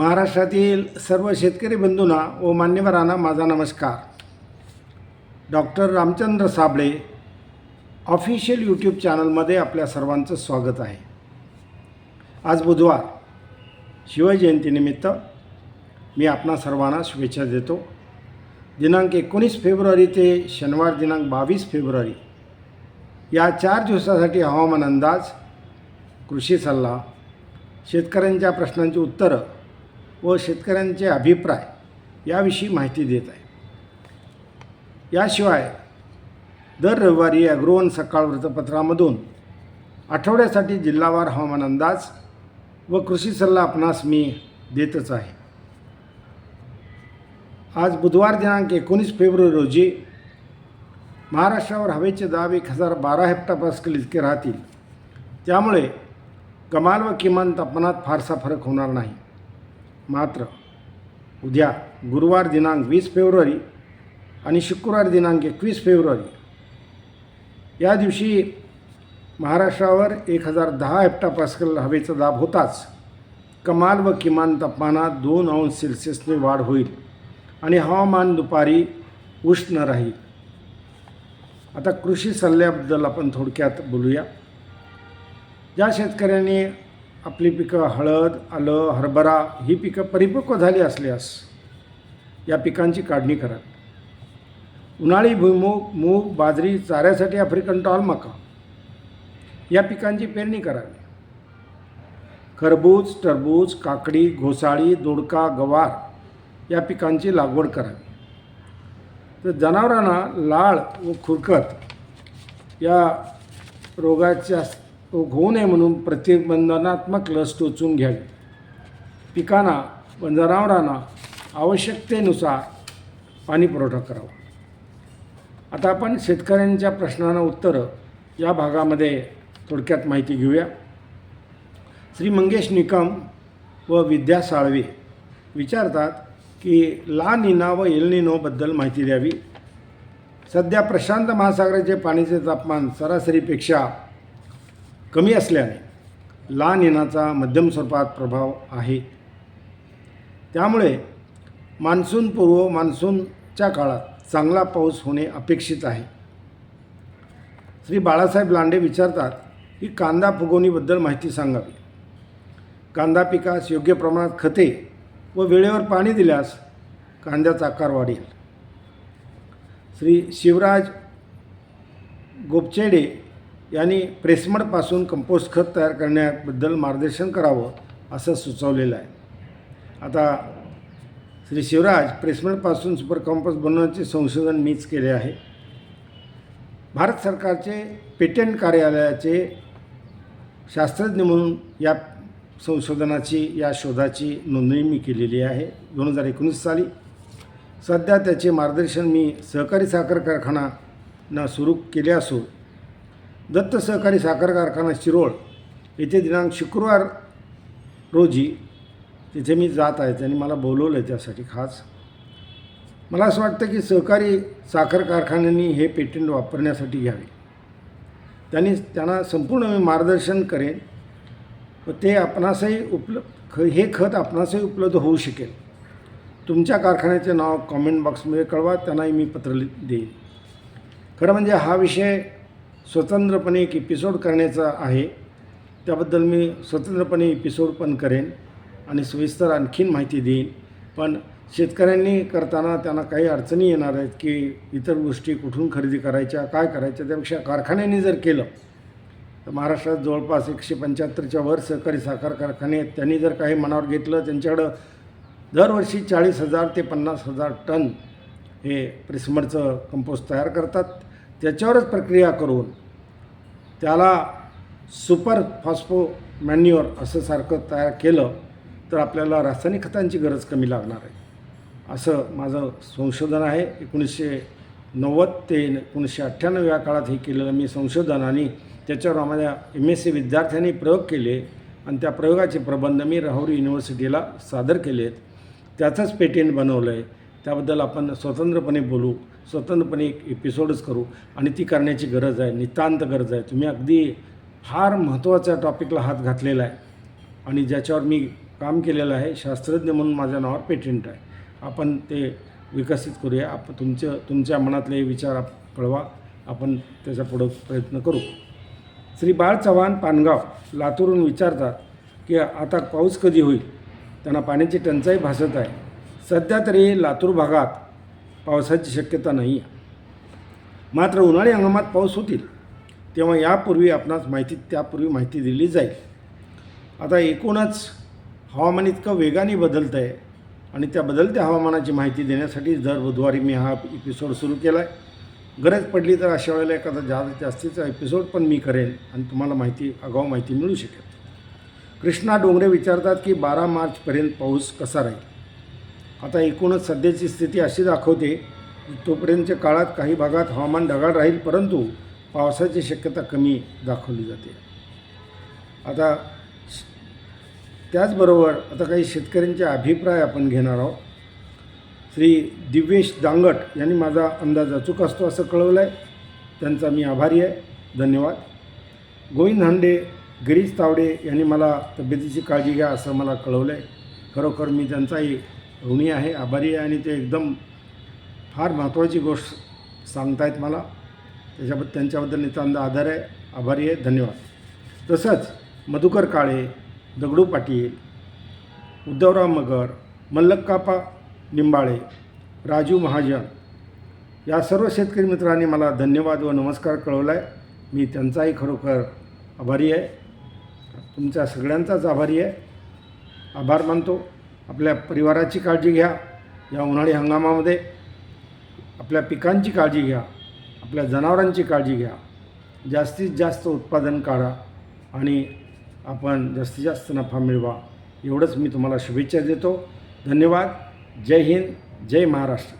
महाराष्ट्रातील सर्व शेतकरी बंधूंना व मान्यवरांना माझा नमस्कार. Doctor Ramchandra Sable official YouTube चॅनलमध्ये आपल्या सर्वांचं स्वागत आहे. आज बुधवार शिवजयंतीनिमित्त मी आपणा सर्वांना शुभेच्छा देतो. दिनांक एकोणीस फेब्रुवारी ते शनिवार दिनांक बावीस फेब्रुवारी या चार दिवसासाठी हवामान अंदाज कृषी सल्ला शेतकऱ्यांच्या प्रश्नांची उत्तरं व शेतकऱ्यांचे अभिप्राय याविषयी माहिती देत आहे. याशिवाय दर रविवारी अग्रोवन सकाळ वृत्तपत्रामधून आठवड्यासाठी जिल्हावार हवामान अंदाज व कृषी सल्ला आपणास मी देतच आहे. आज बुधवार दिनांक एकोणीस फेब्रुवारी रोजी महाराष्ट्रावर हवेचे दाब एक हजार बारा हेक्टापास्कल इतके राहतील. त्यामुळे कमाल व किमान तापमानात फारसा फरक होणार नाही. मात्र उद्या गुरुवार दिनांक वीस फेब्रुवारी आणि शुक्रवार दिनांक एकवीस फेब्रुवारी. या दिवशी महाराष्ट्रावर एक हजार दहा हेक्टापास्कल हवेचा दाब होताच कमाल व किमान तापमानात दोन अंश सेल्सिअसने वाढ होईल आणि हवामान दुपारी उष्ण राहील. आता कृषी सल्ल्याबद्दल आपण थोडक्यात बोलूया. ज्या शेतकऱ्यांनी आपली पिकं हळद आलं हरभरा ही पिकं परिपक्व झाली असल्यास या पिकांची काढणी करा. उन्हाळी भुईमूग मूग बाजरी चाऱ्यासाठी आफ्रिकन टॉल मका. या पिकांची पेरणी करावी खरबूज टरबूज काकडी घोसाळी दोडका गवार या पिकांची लागवड करावी तर जनावरांना लाळ व खुरकत या रोगाच्या होऊ नये म्हणून प्रतिबंधनात्मक लस टोचून घ्यावी. पिकांना व जनावरांना आवश्यकतेनुसार पाणी पुरवठा करावा. आता आपण शेतकऱ्यांच्या प्रश्नांना उत्तरं या भागामध्ये थोडक्यात माहिती घेऊया. श्री मंगेश निकम व विद्या साळवे विचारतात की ला निना व एलनिनोबद्दल माहिती द्यावी. सध्या प्रशांत महासागराचे पाण्याचे तापमान सरासरीपेक्षा कमी असल्याने लहान येण्याचा मध्यम स्वरूपात प्रभाव आहे. त्यामुळे मान्सूनपूर्व मान्सूनच्या काळात चांगला पाऊस होणे अपेक्षित आहे. श्री बाळासाहेब लांडे विचारतात की कांदा फुगवणीबद्दल माहिती सांगावी. कांदा पिकास योग्य प्रमाणात खते व वेळेवर पाणी दिल्यास कांद्याचा आकार वाढेल. श्री शिवराज गोपचेडे यांनी प्रेसमडपासून कंपोस्ट खत तयार करण्याबद्दल मार्गदर्शन करावं असं सुचवलेलं आहे. आता श्री शिवराज प्रेसमडपासून सुपर कंपोस्ट बनवण्याचे संशोधन मीच केले आहे. भारत सरकारचे पेटंट कार्यालयाचे शास्त्रज्ञ म्हणून या संशोधनाची या शोधाची नोंदणी मी केलेली आहे. दोन हजार एकोणीस साली सध्या त्याचे मार्गदर्शन मी सहकारी साखर कारखाना सुरू केले असून दत्त सहकारी साखर कारखाना शिरोळ येथे दिनांक शुक्रवार रोजी तिथे मी जात आहे त्यांनी मला बोलवलं आहे त्यासाठी खास. मला असं वाटतं की सहकारी साखर कारखान्यांनी हे पेटंट वापरण्यासाठी घ्यावे. त्यांनी त्यांना संपूर्ण मी मार्गदर्शन करेन. व ते आपणासही उपल ख हे खत आपणासही उपलब्ध होऊ शकेल. तुमच्या कारखान्याचे नाव कॉमेंट बॉक्समध्ये कळवा त्यांनाही मी पत्र देईन. खरं म्हणजे हा विषय स्वतंत्रपणे एक एपिसोड करण्याचा आहे. त्याबद्दल मी स्वतंत्रपणे एपिसोड पण करेन आणि सविस्तर आणखीन माहिती देईन. पण शेतकऱ्यांनी करताना त्यांना काही अडचणी येणार आहेत की इतर गोष्टी कुठून खरेदी करायच्या काय करायच्या त्यापेक्षा कारखान्यांनी जर केलं तर महाराष्ट्रात जवळपास एकशे पंच्याहत्तरच्या वर सहकारी साखर कारखाने आहेत. त्यांनी जर काही मनावर घेतलं त्यांच्याकडं दरवर्षी चाळीस हजार ते पन्नास हजार टन हे प्रिस्मरचं कंपोस्ट तयार करतात. त्याच्यावरच प्रक्रिया करून त्याला सुपर फॉस्फो मॅन्युअर असं सारखं तयार केलं तर आपल्याला रासायनिक खतांची गरज कमी लागणार आहे. असं माझं संशोधन आहे. एकोणीसशे नव्वद ते एकोणीसशे अठ्ठ्याण्णव या काळात हे केलेलं मी संशोधन आणि त्याच्यावर माझ्या एम एस सी विद्यार्थ्यांनी प्रयोग केले आणि त्या प्रयोगाचे प्रबंध मी राहुरी युनिव्हर्सिटीला सादर केले आहेत त्याचंच पेटेंट बनवलं आहे त्याबद्दल आपण स्वतंत्रपणे बोलू स्वतंत्रपणे एक एपिसोडच करू आणि ती करण्याची गरज आहे नितांत गरज आहे. तुम्ही अगदी फार महत्त्वाच्या टॉपिकला हात घातलेला आहे आणि ज्याच्यावर मी काम केलेलं आहे शास्त्रज्ञ म्हणून माझ्या नावावर पेटंट आहे. आपण ते विकसित करूया. आप तुमच्या तुमच्या मनातले विचार आप- कळवा. आपण त्याचा पुढं प्रयत्न करू. श्री बाळ चव्हाण पानगाव लातूरून विचारतात की आता पाऊस कधी होईल? त्यांना पाण्याची टंचाई भासत आहे. सध्या तरी लातूर भागात पावसाची शक्यता नाही आहे. मात्र उन्हाळी हंगामात पाऊस होतील तेव्हा यापूर्वी आपणास माहिती त्यापूर्वी माहिती दिली जाईल. आता एकूणच हवामान इतकं वेगाने बदलतं आहे आणि त्या बदलत्या हवामानाची माहिती देण्यासाठी दर बुधवारी मी हा एपिसोड सुरू केला आहे गरज पडली तर अशा वेळेला एखादा जास्त जास्तीचा एपिसोड पण मी करेन आणि तुम्हाला माहिती आगाऊ माहिती मिळू शकेल. कृष्णा डोंगरे विचारतात की बारा मार्चपर्यंत पाऊस कसा राहील? आता एकूणच सध्याची स्थिती अशी दाखवते की तोपर्यंतच्या काळात काही भागात हवामान ढगाळ राहील परंतु पावसाची शक्यता कमी दाखवली जाते. आता त्याचबरोबर आता काही शेतकऱ्यांचे अभिप्राय आपण घेणार आहोत. श्री दिव्येश दांगट यांनी माझा अंदाज अचूक असतो असं कळवलं आहे त्यांचा मी आभारी आहे. धन्यवाद. गोविंद हांडे गिरीश तावडे यांनी मला तब्येतीची काळजी घ्या असं मला कळवलं आहे खरोखर मी त्यांचाही ऋणी आहे आभारी आहे आणि ते एकदम फार महत्त्वाची गोष्ट सांगतायत मला. त्याच्याबद्दल त्यांच्याबद्दल नितांत आधार आहे आभारी आहे धन्यवाद. तसंच मधुकर काळे दगडू पाटील उद्धवराव मगर मल्लक्कापा निंबाळे राजू महाजन या सर्व शेतकरी मित्रांनी मला धन्यवाद व नमस्कार कळवला आहे मी त्यांचाही खरोखर आभारी आहे. तुमच्या सगळ्यांचाच आभारी आहे. आभार मानतो. आपल्या परिवाराची काळजी घ्या या उन्हाळी हंगामामध्ये आपल्या पिकांची काळजी घ्या आपल्या जनावरांची काळजी घ्या. जास्तीत जास्त उत्पादन काढा आणि आपण जास्तीत जास्त नफा मिळवा. एवढंच मी तुम्हाला शुभेच्छा देतो. धन्यवाद. जय हिंद. जय महाराष्ट्र.